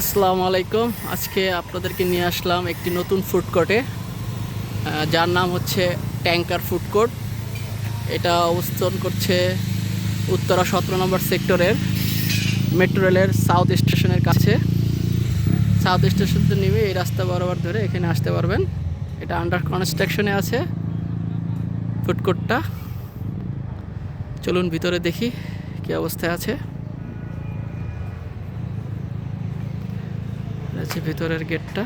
আসসালামু আলাইকুম। আজকে আপনাদেরকে নিয়ে আসলাম একটি নতুন ফুড কোর্টে যার নাম হচ্ছে ট্যাঙ্কার ফুড কোর্ট এটা অবস্থান করছে উত্তরা সতেরো নম্বর সেক্টরের মেট্রো রেলের সাউথ স্টেশনের কাছে। সাউথ স্টেশন থেকে নেমে এই রাস্তা বরাবর ধরে এখানে আসতে পারবেন। এটা আন্ডার কনস্ট্রাকশনে আছে ফুড কোর্টটা চলুন ভিতরে দেখি কী অবস্থায় আছে। হচ্ছে ভিতরের গেটটা।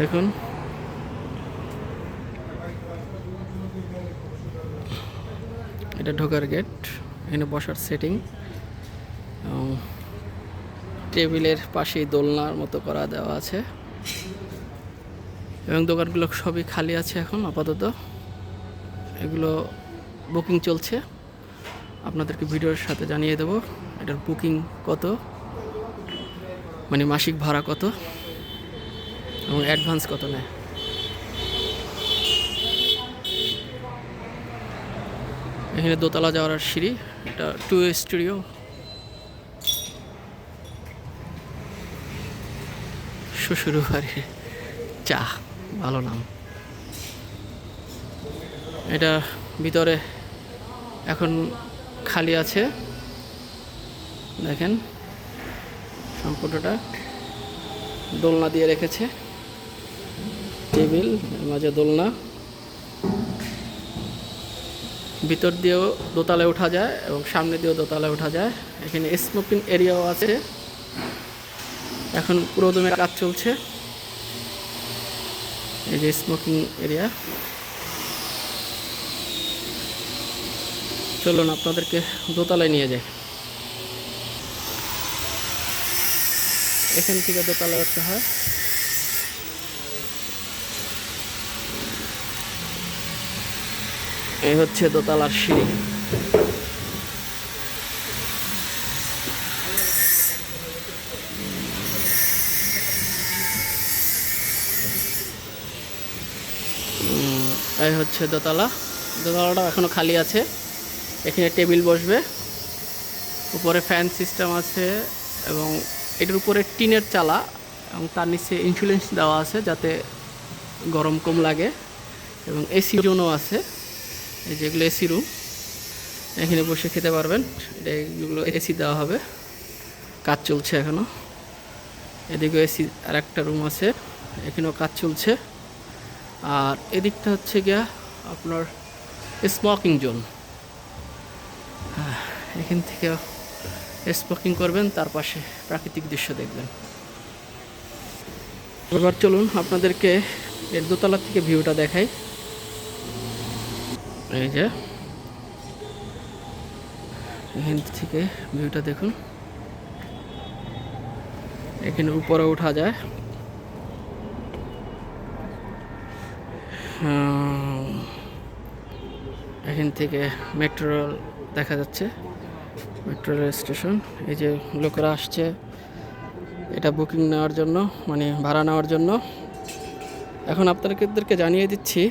দেখুন। এটা ঢোকার গেট, এখানে বসার সেটিং টেবিলের পাশেই দোলনার মতো করা দেওয়া আছে। এবং দোকানগুলো সবই খালি আছে এখন, আপাতত। এগুলো বুকিং চলছে। আপনাদেরকে ভিডিওর সাথে জানিয়ে দেবো, এটার বুকিং কত। মানে মাসিক ভাড়া কত? এবং অ্যাডভান্স কত নেয়? এখানে দোতলা যাওয়ার সিঁড়ি, এটা টু স্টুডিও শ্বশুর বাড়ির চা, ভালো নাম। এটা ভিতরে এখন খালি আছে। দেখেন। সম্পূর্ণটা দোলনা দিয়ে রেখেছে। টেবিল মাঝে দোলনা। ভিতর দিয়েও দোতলায় ওঠা যায় এবং সামনে দিয়েও দোতলায় ওঠা যায়। এখানে স্মোকিং এরিয়াও আছে। এখন পুরো দমে কাজ চলছে। এই যে স্মোকিং এরিয়া চলুন আপনাদেরকে দোতলায় নিয়ে যাই। এখান থেকে দোতলা উঠতে হয়। এই হচ্ছে দোতলার সিঁড়ি। এই হচ্ছে দোতলা। দোতলাটা এখনও খালি আছে। এখানে টেবিল বসবে। উপরে ফ্যান সিস্টেম আছে এবং এটার উপরে টিনের চালা এবং তার নিচে ইনসুলেন্স দেওয়া আছে যাতে গরম কম লাগে এবং এসি জোনও আছে। এই যেগুলো এসি রুম এখানে বসে খেতে পারবেন। এটা এগুলো এসি দেওয়া হবে। কাজ চলছে এখনও এদিকে এসি আর একটা রুম আছে। এখানেও কাজ চলছে। আর এদিকটা হচ্ছে গিয়া আপনার স্মোকিং জোন হ্যাঁ এখান থেকে স্মোকিং করবেন, তার পাশে প্রাকৃতিক দৃশ্য দেখবেন। এবার চলুন আপনাদেরকে এর দোতলা থেকে ভিউটা দেখাই। এই যে, এখান থেকে ভিউটা দেখুন। এখানে উপরে ওঠা যায়। এখান থেকে মেট্রো দেখা যাচ্ছে। Metro rail station. এই যে লোকেরা আসছে, এটা বুকিং নেওয়ার জন্য মানে ভাড়া নেওয়ার জন্য। এখন আপনাদেরকে জানিয়ে দিচ্ছি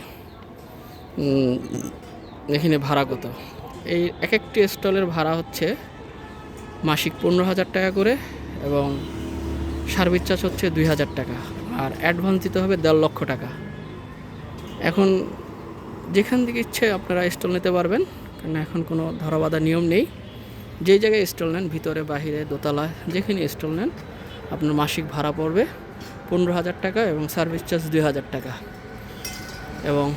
এখানে ভাড়া কত। এই এক একটি স্টলের ভাড়া হচ্ছে মাসিক পনেরো হাজার টাকা করে এবং সার্ভিস চার্জ হচ্ছে দুই হাজার টাকা, আর অ্যাডভান্স দিতে হবে দেড় লক্ষ টাকা। এখন যেখান থেকে ইচ্ছে আপনারা স্টল নিতে পারবেন কারণ এখন কোনো ধরাবাধা নিয়ম নেই। যেই জায়গায় স্টল নেন, ভিতরে, বাহিরে, দোতলায় যেখানে স্টল নেন, আপনার মাসিক ভাড়া পড়বে পনেরো হাজার টাকা এবং সার্ভিস চার্জ দুই হাজার টাকা। এবং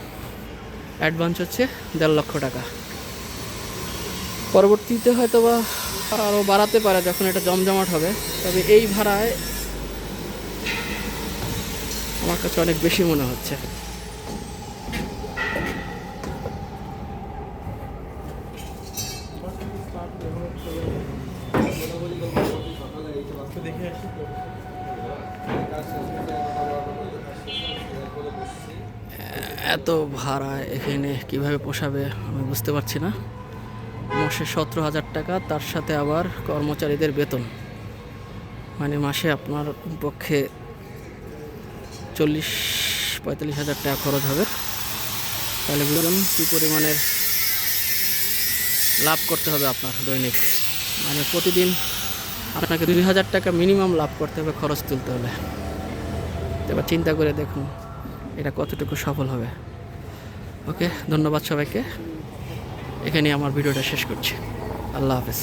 অ্যাডভান্স হচ্ছে দেড় লক্ষ টাকা। পরবর্তীতে হয়তো বা আরও বাড়াতে পারে যখন এটা জমজমাট হবে। তবে এই ভাড়ায় আমার কাছে অনেক বেশি মনে হচ্ছে। এত ভাড়া এখানে কীভাবে পোষাবে আমি বুঝতে পারছি না। মাসে সতেরো হাজার টাকা, তার সাথে আবার কর্মচারীদের বেতন। মানে মাসে আপনার পক্ষে চল্লিশ, পঁয়তাল্লিশ হাজার টাকা খরচ হবে। তাহলে বুঝুন কী পরিমাণের লাভ করতে হবে আপনার দৈনিক। মানে প্রতিদিন আপনাকে দুই হাজার টাকা মিনিমাম লাভ করতে হবে, খরচ তুলতে হলে এবার চিন্তা করে দেখুন, এটা কতটুকু সফল হবে। ওকে, ধন্যবাদ সবাইকে। এখানে আমার ভিডিওটা শেষ করছি। আল্লাহ হাফেজ।